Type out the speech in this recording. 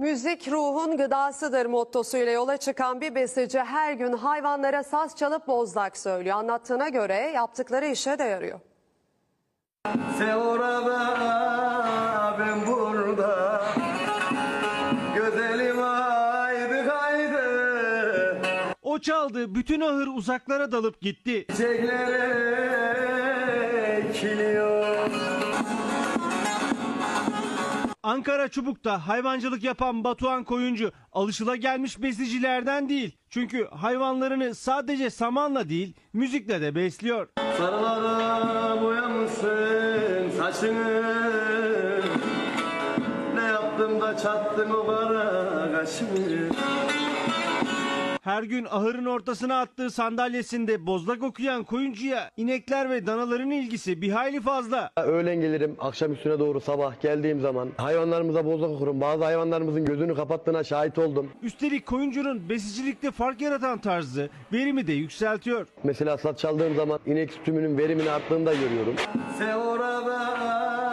Müzik ruhun gıdasıdır mottosuyla yola çıkan bir besteci her gün hayvanlara saz çalıp bozlak söylüyor. Anlattığına göre yaptıkları işe de yarıyor. Sen orada ben burada Güzelim haydi haydi O çaldı, bütün ahır uzaklara dalıp gitti. Çiçeklere ekiliyor Ankara Çubuk'ta hayvancılık yapan Batuhan Koyuncu alışılagelmiş besicilerden değil. Çünkü hayvanlarını sadece samanla değil, müzikle de besliyor. Sarılara boyamışsın saçını Ne yaptım da çattın o kara kaşını Her gün ahırın ortasına attığı sandalyesinde bozlak okuyan koyuncuya inekler ve danaların ilgisi bir hayli fazla. Öğlen gelirim, akşam üstüne doğru sabah geldiğim zaman hayvanlarımıza bozlak okurum. Bazı hayvanlarımızın gözünü kapattığına şahit oldum. Üstelik koyuncunun besicilikte fark yaratan tarzı verimi de yükseltiyor. Mesela sat çaldığım zaman inek sütümünün verimini arttığını da görüyorum. Sen orada